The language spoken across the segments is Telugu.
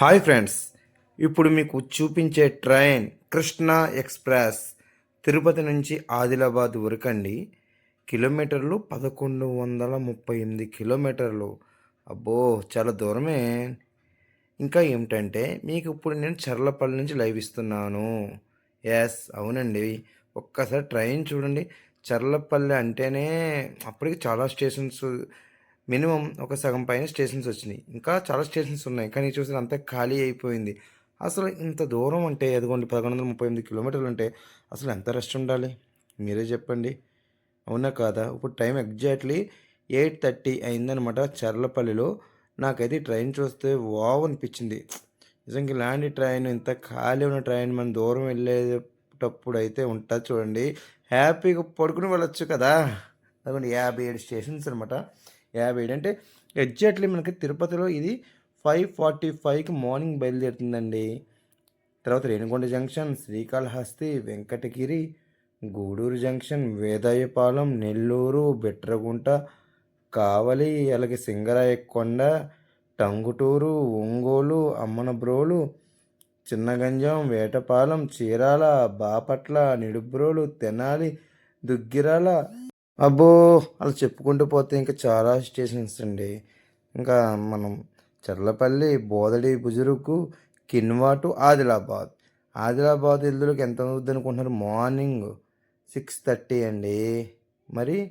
హాయ్ ఫ్రెండ్స్ ఇప్పుడు మీకు చూపించే ట్రైన్ కృష్ణా ఎక్స్ప్రెస్. తిరుపతి నుంచి ఆదిలాబాద్ వరకండి కిలోమీటర్లు పదకొండు వందల ముప్పై ఎనిమిది కిలోమీటర్లు. అబ్బో చాలా దూరమే. ఇంకా ఏమిటంటే మీకు ఇప్పుడు నేను చర్లపల్లి నుంచి లైవ్ ఇస్తున్నాను. ఎస్ అవునండి. ఒక్కసారి ట్రైన్ చూడండి. చర్లపల్లి అంటేనే అప్పటికి చాలా స్టేషన్స్ మినిమం ఒక సగం పైన స్టేషన్స్ వచ్చినాయి. ఇంకా చాలా స్టేషన్స్ ఉన్నాయి. కానీ చూసిన అంతా ఖాళీ అయిపోయింది. అసలు ఇంత దూరం అంటే అదిగోండి పదకొండు వందల ముప్పై ఎనిమిది కిలోమీటర్లు అంటే అసలు ఎంత రెస్ట్ ఉండాలి? మీరే చెప్పండి. అవునా కాదా? ఇప్పుడు టైం ఎగ్జాక్ట్లీ ఎయిట్ థర్టీ అయిందనమాట చర్లపల్లిలో. నాకైతే ఈ ట్రైన్ చూస్తే వావ్ అనిపించింది. నిజంగా ఇలాంటి ట్రైన్ ఇంత ఖాళీ ఉన్న ట్రైన్ మనం దూరం వెళ్ళేటప్పుడు అయితే ఉంటుంది చూడండి. హ్యాపీగా పడుకుని వెళ్ళొచ్చు కదా? అదిగోండి యాభై ఏడు స్టేషన్స్ అనమాట యాభై ఏడు. అంటే ఎగ్జాక్ట్లీ మనకి తిరుపతిలో ఇది ఫైవ్ ఫార్టీ ఫైవ్కి మార్నింగ్ బయలుదేరుతుందండి. తర్వాత రేణికొండ జంక్షన్ శ్రీకాళహస్తి వెంకటగిరి గూడూరు జంక్షన్ వేదాయపాలెం నెల్లూరు బిట్రగుంట కావలి అలాగే సింగరాయకొండ టంగుటూరు ఒంగోలు అమ్మనబ్రోలు చిన్నగంజం వేటపాలెం చీరాల బాపట్ల నిడుబ్రోలు తెనాలి దుగ్గిరాల అబ్బో అలా చెప్పుకుంటూ పోతే ఇంకా చాలా స్టేషన్స్ అండి. ఇంకా మనం చర్లపల్లి బోదడి బుజురుకు కిన్వాటు ఆదిలాబాద్. ఆదిలాబాద్ ఇల్లులకు ఎంత అవుద్ది అనుకుంటున్నారు? మార్నింగ్ సిక్స్ థర్టీ అండి. మరి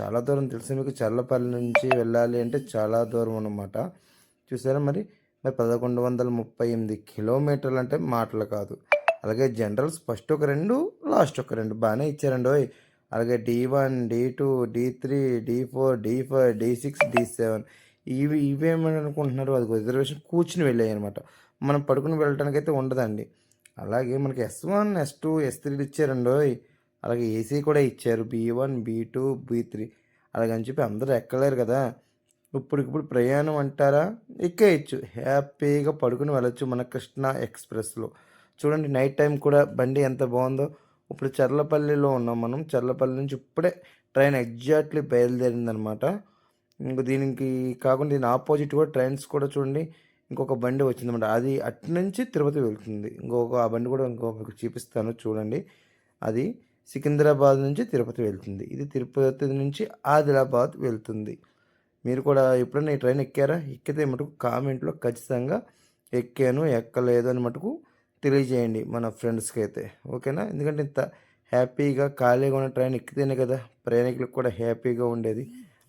చాలా దూరం తెలుసు మీకు చర్లపల్లి నుంచి వెళ్ళాలి అంటే చాలా దూరం అన్నమాట. చూసారా మరి? మరి పదకొండు వందల ముప్పై ఎనిమిది కిలోమీటర్లు అంటే మాటలు కాదు. అలాగే జనరల్స్ ఫస్ట్ ఒక రెండు లాస్ట్ ఒక రెండు బాగానే ఇచ్చారండి. ఓయ్ అలాగే D one D two D three D four D five D six D seven ఇవి ఇవేమని అనుకుంటున్నారు అది రిజర్వేషన్ కూర్చుని వెళ్ళాయి అనమాట మనం పడుకుని వెళ్ళడానికి అయితే ఉండదండి. అలాగే మనకి S one S two S త్రీలు ఇచ్చారండి అలాగే ఏసీ కూడా ఇచ్చారు. B one B two B three అలాగని చెప్పి అందరూ ఎక్కలేరు కదా. ఇప్పటికిప్పుడు ప్రయాణం అంటారా? ఎక్కేయచ్చు హ్యాపీగా పడుకుని వెళ్ళొచ్చు మన కృష్ణ ఎక్స్ప్రెస్లో. చూడండి నైట్ టైం కూడా బండి ఎంత బాగుందో. ఇప్పుడు చర్లపల్లిలో ఉన్నాం మనం. చర్లపల్లి నుంచి ఇప్పుడే ట్రైన్ ఎగ్జాక్ట్లీ బయలుదేరిందనమాట. ఇంక దీనికి కాకుండా దీని ఆపోజిట్ కూడా ట్రైన్స్ కూడా చూడండి ఇంకొక బండి వచ్చిందన్నమాట అది అటు నుంచి తిరుపతి వెళ్తుంది. ఇంకొక ఆ బండి కూడా ఇంకో మీకు చూపిస్తాను చూడండి. అది సికింద్రాబాద్ నుంచి తిరుపతి వెళ్తుంది. ఇది తిరుపతి నుంచి ఆదిలాబాద్ వెళ్తుంది. మీరు కూడా ఎప్పుడైనా ఈ ట్రైన్ ఎక్కారా? ఎక్కితే మటుకు కామెంట్లో ఖచ్చితంగా ఎక్కాను ఎక్కలేదు అని మటుకు తెలియజేయండి మన ఫ్రెండ్స్కి అయితే. ఓకేనా? ఎందుకంటే ఇంత హ్యాపీగా ఖాళీగా ఉన్న ట్రైన్ ఎక్కితేనే కదా ప్రయాణికులకు కూడా హ్యాపీగా ఉండేది.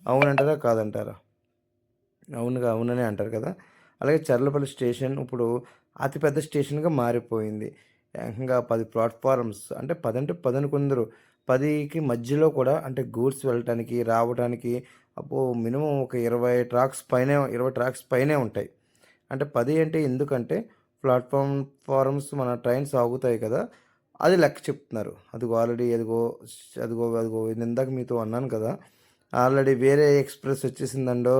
అవునంటారా? కాదంటారా? అవునుగా అవుననే అంటారు కదా. అలాగే చర్లపల్లి స్టేషన్ ఇప్పుడు అతిపెద్ద స్టేషన్గా మారిపోయింది. ఏకంగా పది ప్లాట్ఫారమ్స్ అంటే పది అంటే పది అనుకుందరు పదికి మధ్యలో కూడా అంటే గూడ్స్ వెళ్ళటానికి రావడానికి అప్పుడు మినిమం ఒక ఇరవై ట్రాక్స్ పైనే ఇరవై ట్రాక్స్ పైనే ఉంటాయి. అంటే పది అంటే ఎందుకంటే ప్లాట్ఫామ్ ఫారమ్స్ మన ట్రైన్స్ ఆగుతాయి కదా అది లెక్క చెప్తున్నారు. అదిగో ఆల్రెడీ అదిగో అదిగో అదిగో ఇందాక మీతో అన్నాను కదా ఆల్రెడీ వేరే ఎక్స్ప్రెస్ వచ్చేసిందండో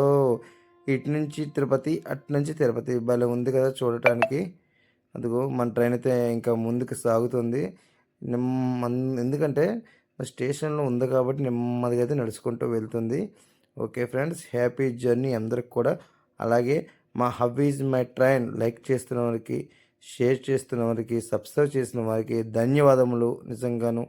ఇటు నుంచి తిరుపతి అటు నుంచి తిరుపతి భలే ఉంది కదా చూడటానికి. అదిగో మన ట్రైన్ అయితే ఇంకా ముందుకు సాగుతుంది. ఎందుకంటే స్టేషన్లో ఉంది కాబట్టి నెమ్మదిగా అయితే నడుచుకుంటూ వెళ్తుంది. ఓకే ఫ్రెండ్స్ హ్యాపీ జర్నీ అందరికి కూడా. అలాగే మా hub is my train like చేస్తున్న వారికి షేర్ చేస్తున్న వారికి సబ్స్క్రైబ్ చేసిన వారికి ధన్యవాదములు నిజంగాను.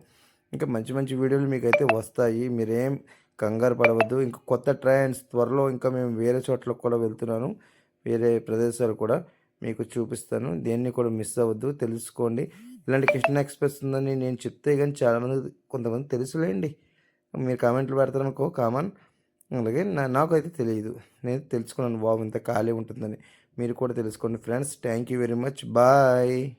ఇంకా మంచి మంచి వీడియోలు మీకు అయితే వస్తాయి. మీరేం కంగారు పడవద్దు. ఇంకా కొత్త ట్రైన్స్ త్వరలో ఇంకా మేము వేరే చోట్లకు కూడా వెళ్తున్నాను. వేరే ప్రదేశాలు కూడా మీకు చూపిస్తాను. దేన్ని కూడా మిస్ అవ్వద్దు. తెలుసుకోండి. ఇలాంటి కృష్ణ ఎక్స్ప్రెస్ ఉందని నేను చెప్తే కానీ చాలామంది కొంతమంది తెలుసులేండి. మీరు కామెంట్లు పెడతారనుకో కామన్. అలాగే నా నాకైతే తెలియదు నేను తెలుసుకున్నాను బాబు ఇంత ఖాళీ ఉంటుందని. మీరు కూడా తెలుసుకోండి friends. Thank you very much. Bye.